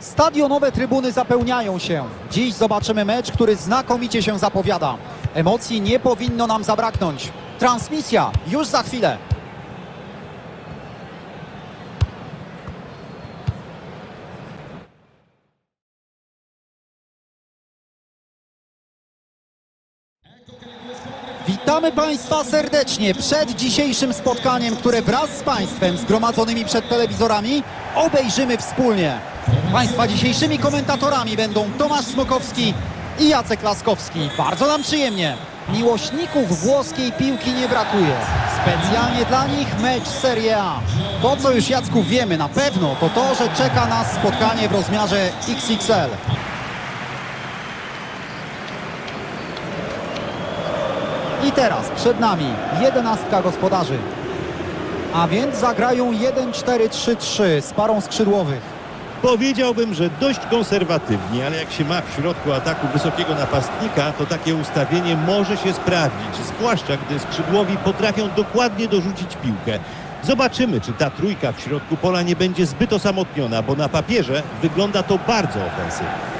Stadionowe trybuny zapełniają się. Dziś zobaczymy mecz, który znakomicie się zapowiada. Emocji nie powinno nam zabraknąć. Transmisja już za chwilę. Witamy Państwa serdecznie przed dzisiejszym spotkaniem, które wraz z Państwem zgromadzonymi przed telewizorami obejrzymy wspólnie. Państwa dzisiejszymi komentatorami będą Tomasz Smokowski i Jacek Laskowski. Bardzo nam przyjemnie. Miłośników włoskiej piłki nie brakuje. Specjalnie dla nich mecz Serie A. To, co już Jacku wiemy na pewno, to to, że czeka nas spotkanie w rozmiarze XXL. I teraz przed nami jedenastka gospodarzy. A więc zagrają 1-4-3-3 z parą skrzydłowych. Powiedziałbym, że dość konserwatywnie, ale jak się ma w środku ataku wysokiego napastnika, to takie ustawienie może się sprawdzić, zwłaszcza gdy skrzydłowi potrafią dokładnie dorzucić piłkę. Zobaczymy, czy ta trójka w środku pola nie będzie zbyt osamotniona, bo na papierze wygląda to bardzo ofensywnie.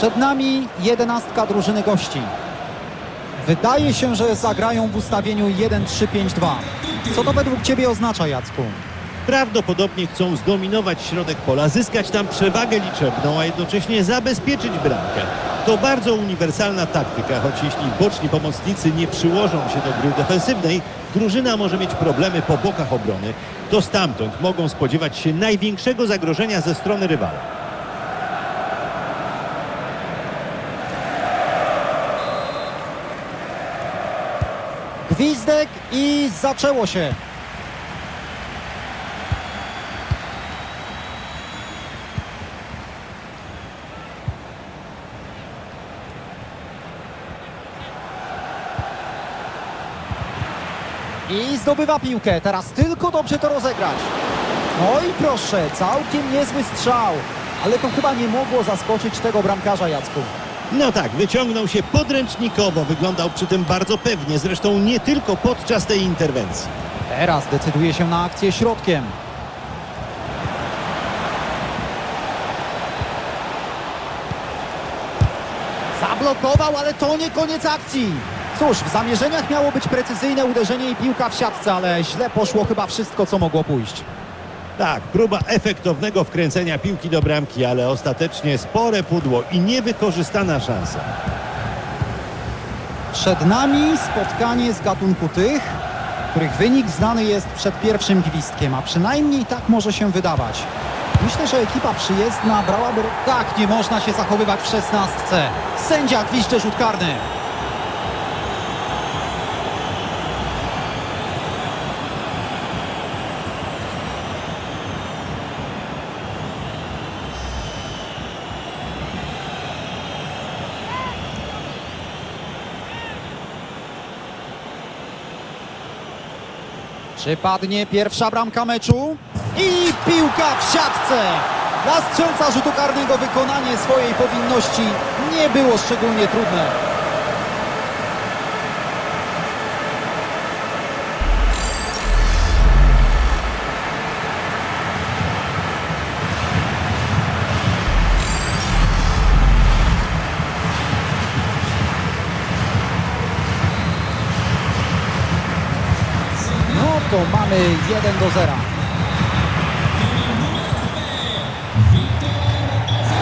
Przed nami jedenastka drużyny gości. Wydaje się, że zagrają w ustawieniu 1-3-5-2. Co to według Ciebie oznacza, Jacku? Prawdopodobnie chcą zdominować środek pola, zyskać tam przewagę liczebną, a jednocześnie zabezpieczyć bramkę. To bardzo uniwersalna taktyka, choć jeśli boczni pomocnicy nie przyłożą się do gry defensywnej, drużyna może mieć problemy po bokach obrony. To stamtąd mogą spodziewać się największego zagrożenia ze strony rywala. Gwizdek i zaczęło się. I zdobywa piłkę. Teraz tylko dobrze to rozegrać. Oj proszę, całkiem niezły strzał. Ale to chyba nie mogło zaskoczyć tego bramkarza Jacku. No tak, wyciągnął się podręcznikowo, wyglądał przy tym bardzo pewnie, zresztą nie tylko podczas tej interwencji. Teraz decyduje się na akcję środkiem. Zablokował, ale to nie koniec akcji. Cóż, w zamierzeniach miało być precyzyjne uderzenie i piłka w siatce, ale źle poszło chyba wszystko, co mogło pójść. Tak, próba efektownego wkręcenia piłki do bramki, ale ostatecznie spore pudło i niewykorzystana szansa. Przed nami spotkanie z gatunku tych, których wynik znany jest przed pierwszym gwizdkiem, a przynajmniej tak może się wydawać. Myślę, że ekipa przyjezdna brałaby... Tak, nie można się zachowywać w szesnastce. Sędzia gwizdże rzut karny. Czy padnie pierwsza bramka meczu? I piłka w siatce! Dla strzelca rzutu karnego wykonanie swojej powinności nie było szczególnie trudne. No to mamy 1 do 0.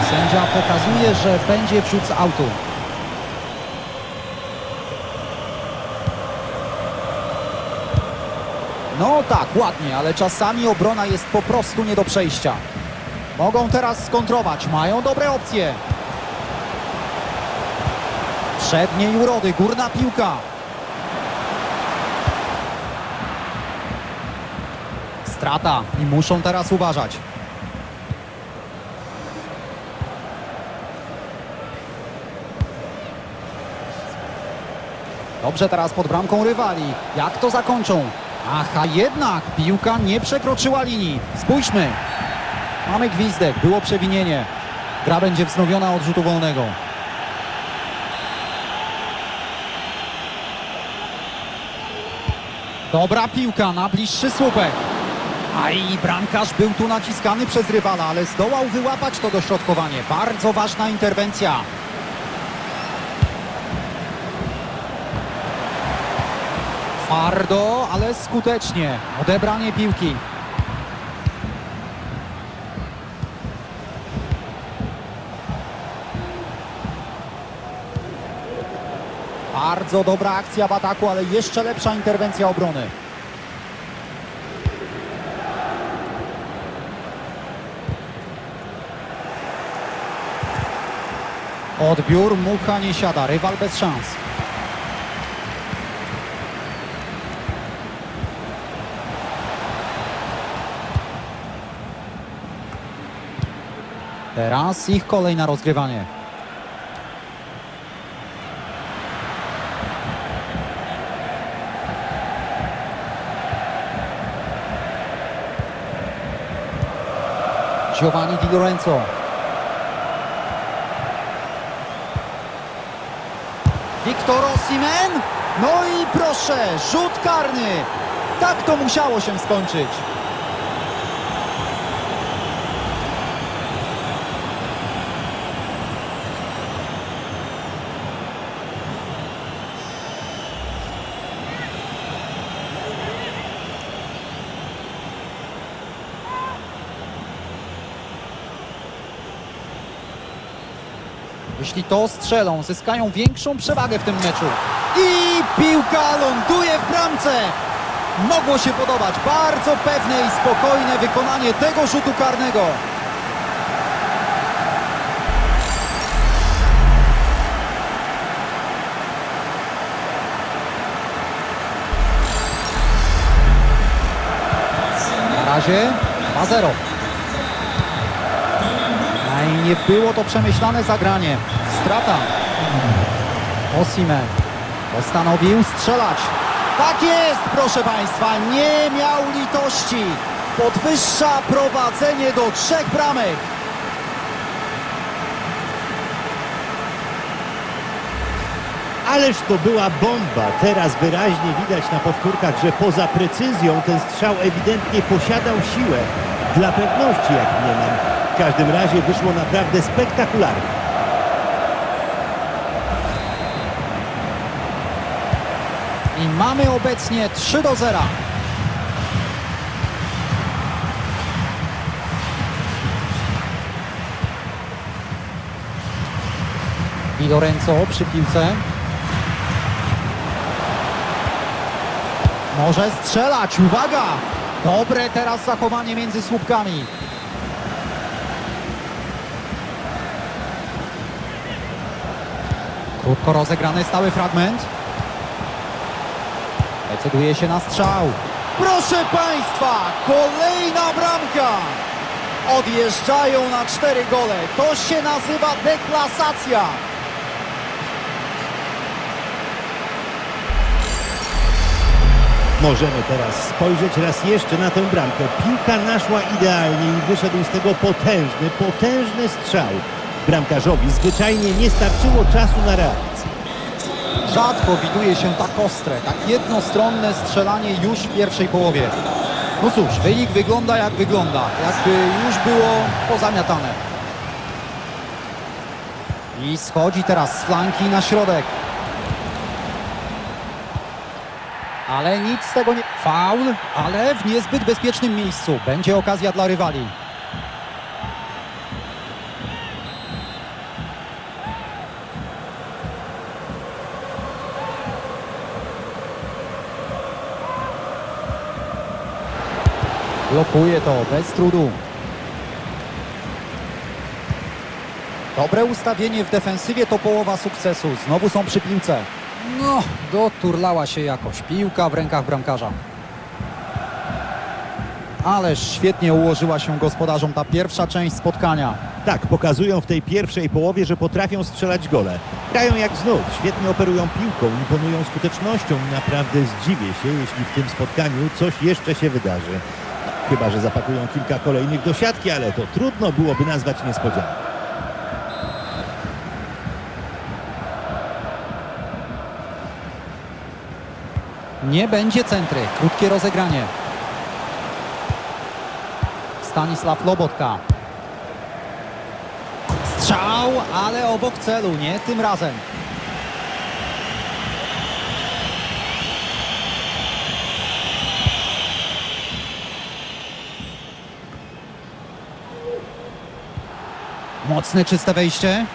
Sędzia pokazuje, że będzie wrzut z autu. No tak, ładnie, ale czasami obrona jest po prostu nie do przejścia. Mogą teraz skontrować, mają dobre opcje. Przedniej urody, górna piłka. Strata i muszą teraz uważać. Dobrze teraz pod bramką rywali. Jak to zakończą? Aha, jednak piłka nie przekroczyła linii. Spójrzmy. Mamy gwizdek, było przewinienie. Gra będzie wznowiona od rzutu wolnego. Dobra piłka na bliższy słupek. A i bramkarz był tu naciskany przez rywala, ale zdołał wyłapać to dośrodkowanie. Bardzo ważna interwencja. Twardo, ale skutecznie. Odebranie piłki. Bardzo dobra akcja w ataku, ale jeszcze lepsza interwencja obrony. Odbiór, mucha nie siada, rywal bez szans. Teraz ich kolej na rozgrywanie. Giovanni Di Lorenzo. Victor Osimhen. No i proszę, rzut karny. Tak to musiało się skończyć. To strzelą, zyskają większą przewagę w tym meczu. I piłka ląduje w bramce. Mogło się podobać. Bardzo pewne i spokojne wykonanie tego rzutu karnego. Na razie 2-0. A i nie było to przemyślane zagranie. Strata. Osimen postanowił strzelać. Tak jest, proszę Państwa, nie miał litości. Podwyższa prowadzenie do trzech bramek. Ależ to była bomba. Teraz wyraźnie widać na powtórkach, że poza precyzją ten strzał ewidentnie posiadał siłę. Dla pewności, jak nie mam. W każdym razie wyszło naprawdę spektakularnie. I mamy obecnie 3 do 0. Di Lorenzo przy piłce. Może strzelać, uwaga! Dobre teraz zachowanie między słupkami. Krótko rozegrany stały fragment. Decyduje się na strzał. Proszę Państwa, kolejna bramka! Odjeżdżają na cztery gole. To się nazywa deklasacja. Możemy teraz spojrzeć raz jeszcze na tę bramkę. Piłka naszła idealnie i wyszedł z tego potężny, potężny strzał. Bramkarzowi zwyczajnie nie starczyło czasu na reakcję. Rzadko widuje się tak ostre, tak jednostronne strzelanie już w pierwszej połowie. No cóż, wynik wygląda jak wygląda, jakby już było pozamiatane. I schodzi teraz z flanki na środek. Ale nic z tego nie... Faul, ale w niezbyt bezpiecznym miejscu. Będzie okazja dla rywali. Blokuje to bez trudu. Dobre ustawienie w defensywie to połowa sukcesu. Znowu są przy piłce. No, doturlała się jakoś. Piłka w rękach bramkarza. Ależ świetnie ułożyła się gospodarzom ta pierwsza część spotkania. Tak, pokazują w tej pierwszej połowie, że potrafią strzelać gole. Grają jak znów, świetnie operują piłką, imponują skutecznością naprawdę zdziwię się, jeśli w tym spotkaniu coś jeszcze się wydarzy. Chyba, że zapakują kilka kolejnych do siatki, ale to trudno byłoby nazwać niespodzianką. Nie będzie centry. Krótkie rozegranie. Stanisław Lobotka. Strzał, ale obok celu, nie tym razem. Mocne, czyste wejście.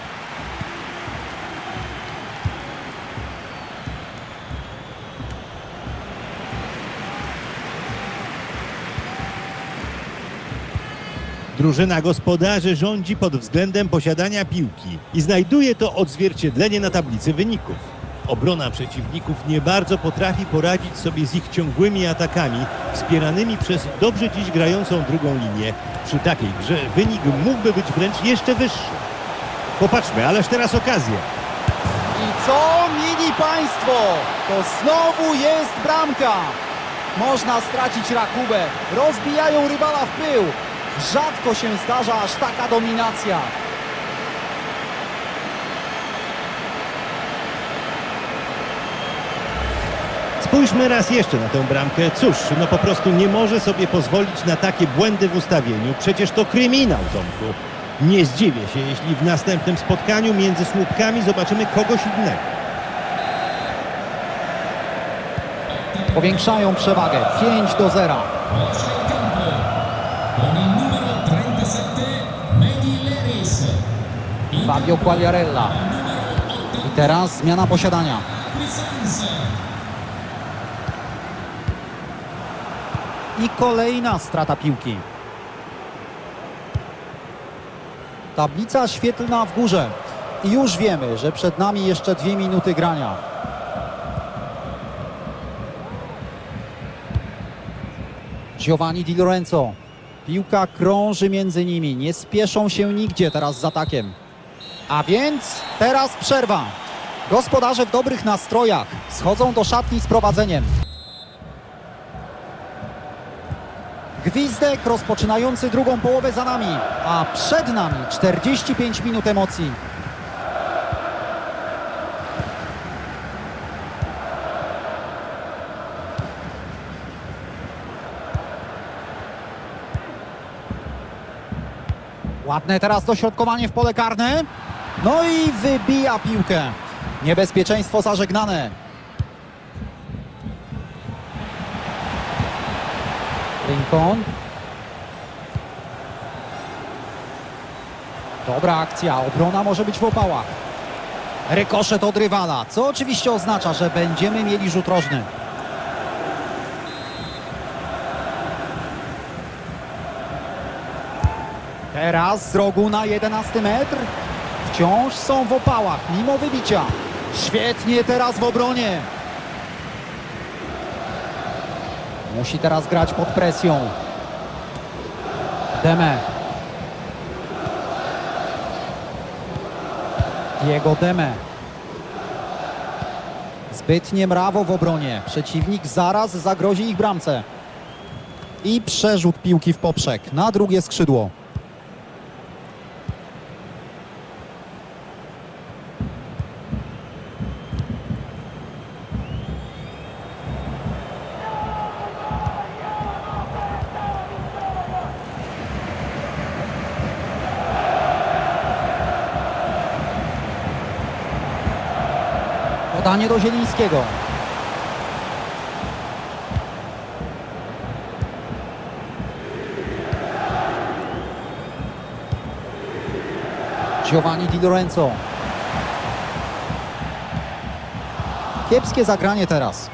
Drużyna gospodarzy rządzi pod względem posiadania piłki i znajduje to odzwierciedlenie na tablicy wyników. Obrona przeciwników nie bardzo potrafi poradzić sobie z ich ciągłymi atakami, wspieranymi przez dobrze dziś grającą drugą linię. Przy takiej grze wynik mógłby być wręcz jeszcze wyższy. Popatrzmy, ależ teraz okazja. I co mieli Państwo? To znowu jest bramka. Można stracić rachubę. Rozbijają rywala w pył. Rzadko się zdarza aż taka dominacja. Spójrzmy raz jeszcze na tę bramkę. Cóż, no po prostu nie może sobie pozwolić na takie błędy w ustawieniu. Przecież to kryminał, Tomku. Nie zdziwię się, jeśli w następnym spotkaniu między słupkami zobaczymy kogoś innego. Powiększają przewagę. 5 do 0. Voce in campo con il numero 37 Medi Leris. Il Fabio Quagliarella. I teraz zmiana posiadania. I kolejna strata piłki. Tablica świetlna w górze. I już wiemy, że przed nami jeszcze dwie minuty grania. Giovanni Di Lorenzo. Piłka krąży między nimi. Nie spieszą się nigdzie teraz z atakiem. A więc teraz przerwa. Gospodarze w dobrych nastrojach schodzą do szatni z prowadzeniem. Gwizdek rozpoczynający drugą połowę za nami, a przed nami 45 minut emocji. Ładne teraz dośrodkowanie w pole karne. No i wybija piłkę. Niebezpieczeństwo zażegnane. Lincoln. Dobra akcja, obrona może być w opałach. Rykoszet od rywala, co oczywiście oznacza, że będziemy mieli rzut rożny. Teraz z rogu na 11 metr. Wciąż są w opałach, mimo wybicia. Świetnie teraz w obronie. Musi teraz grać pod presją. Deme. Diego Deme. Zbytnie mrawo w obronie. Przeciwnik zaraz zagrozi ich bramce. I przerzut piłki w poprzek na drugie skrzydło. Podanie do Zielińskiego. Giovanni Di Lorenzo. Kiepskie zagranie teraz.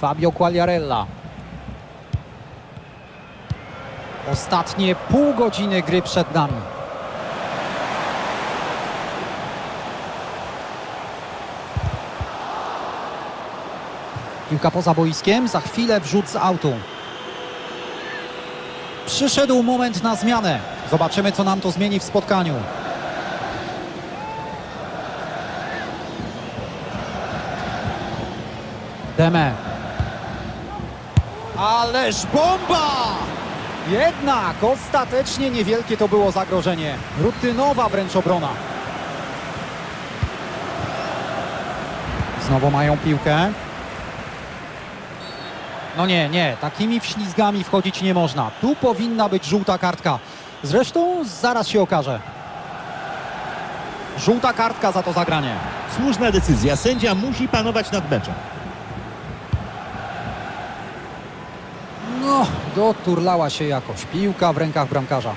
Fabio Quagliarella. Ostatnie pół godziny gry przed nami. Piłka poza boiskiem, za chwilę wrzut z autu. Przyszedł moment na zmianę. Zobaczymy, co nam to zmieni w spotkaniu. Deme. Ależ bomba! Jednak ostatecznie niewielkie to było zagrożenie. Rutynowa wręcz obrona. Znowu mają piłkę. No nie, nie, takimi wślizgami wchodzić nie można. Tu powinna być żółta kartka. Zresztą zaraz się okaże. Żółta kartka za to zagranie. Słuszna decyzja. Sędzia musi panować nad meczem. No, doturlała się jakoś. Piłka w rękach bramkarza.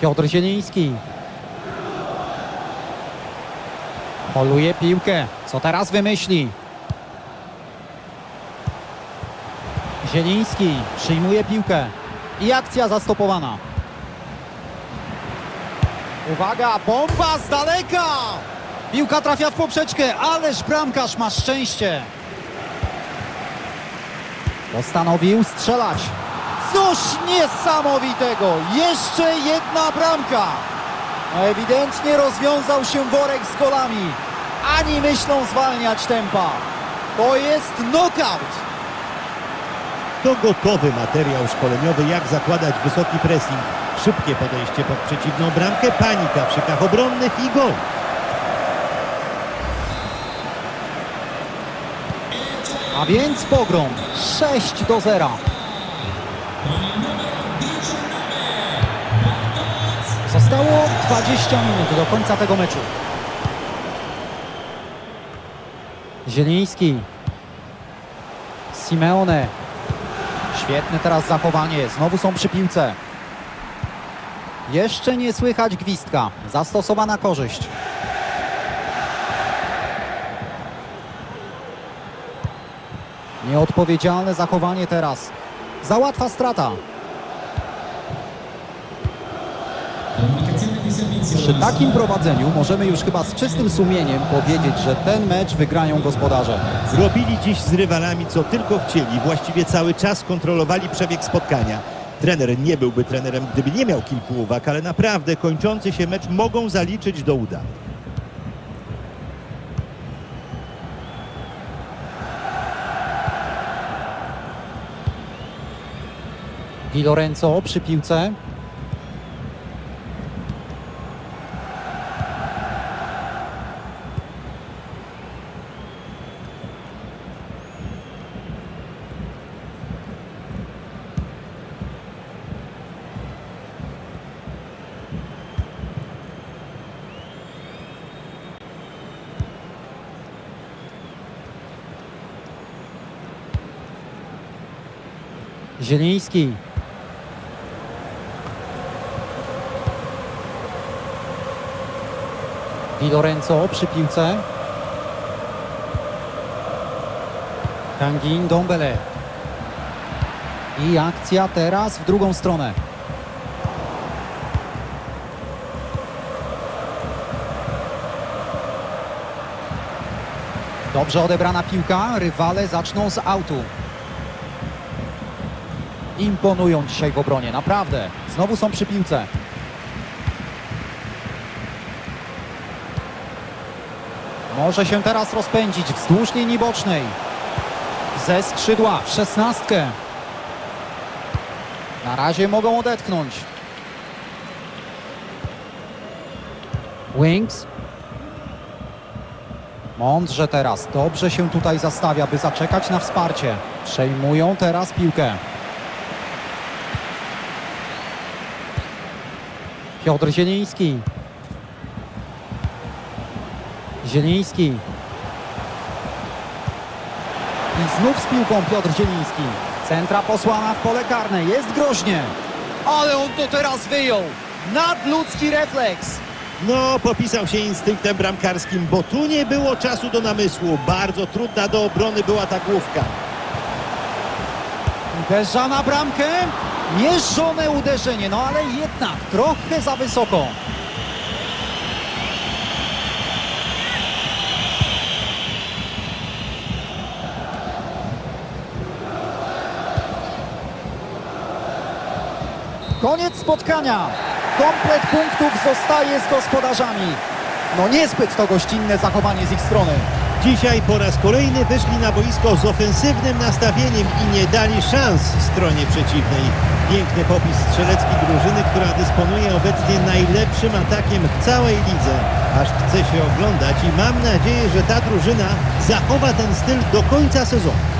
Piotr Zieliński. Poluje piłkę. Co teraz wymyśli? Zieliński przyjmuje piłkę. I akcja zastopowana. Uwaga, bomba z daleka! Piłka trafia w poprzeczkę, ależ bramkarz ma szczęście. Postanowił strzelać. Coś niesamowitego! Jeszcze jedna bramka! Ewidentnie rozwiązał się worek z golami. Ani myślą zwalniać tempa. To jest knockout! To gotowy materiał szkoleniowy, jak zakładać wysoki pressing. Szybkie podejście pod przeciwną bramkę, panika w szykach obronnych i gol. A więc pogrom 6 do 0. Zostało 20 minut do końca tego meczu. Zieliński. Simeone. Świetne teraz zachowanie. Znowu są przy piłce. Jeszcze nie słychać gwizdka. Zastosowana korzyść. Nieodpowiedzialne zachowanie teraz. Za łatwa strata. Przy takim prowadzeniu możemy już chyba z czystym sumieniem powiedzieć, że ten mecz wygrają gospodarze. Robili dziś z rywalami co tylko chcieli. Właściwie cały czas kontrolowali przebieg spotkania. Trener nie byłby trenerem, gdyby nie miał kilku uwag, ale naprawdę kończący się mecz mogą zaliczyć do udanych. Di Lorenzo przy piłce. Zieliński. Di Lorenzo przy piłce. Kangin Dombele. I akcja teraz w drugą stronę. Dobrze odebrana piłka. Rywale zaczną z autu. Imponują dzisiaj w obronie, naprawdę. Znowu są przy piłce. Może się teraz rozpędzić wzdłuż linii bocznej. Ze skrzydła w szesnastkę. Na razie mogą odetchnąć. Wings. Mądrze teraz. Dobrze się tutaj zastawia, by zaczekać na wsparcie. Przejmują teraz piłkę. Piotr Zieliński. Zieliński. I znów z piłką Piotr Zieliński. Centra posłana w pole karne. Jest groźnie. Ale on to teraz wyjął. Nadludzki refleks. No, popisał się instynktem bramkarskim, bo tu nie było czasu do namysłu. Bardzo trudna do obrony była ta główka. Uderza na bramkę. Mierzone uderzenie, no ale jednak trochę za wysoko. Koniec spotkania. Komplet punktów zostaje z gospodarzami. No niezbyt to gościnne zachowanie z ich strony. Dzisiaj po raz kolejny wyszli na boisko z ofensywnym nastawieniem i nie dali szans stronie przeciwnej. Piękny popis strzelecki drużyny, która dysponuje obecnie najlepszym atakiem w całej lidze. Aż chce się oglądać i mam nadzieję, że ta drużyna zachowa ten styl do końca sezonu.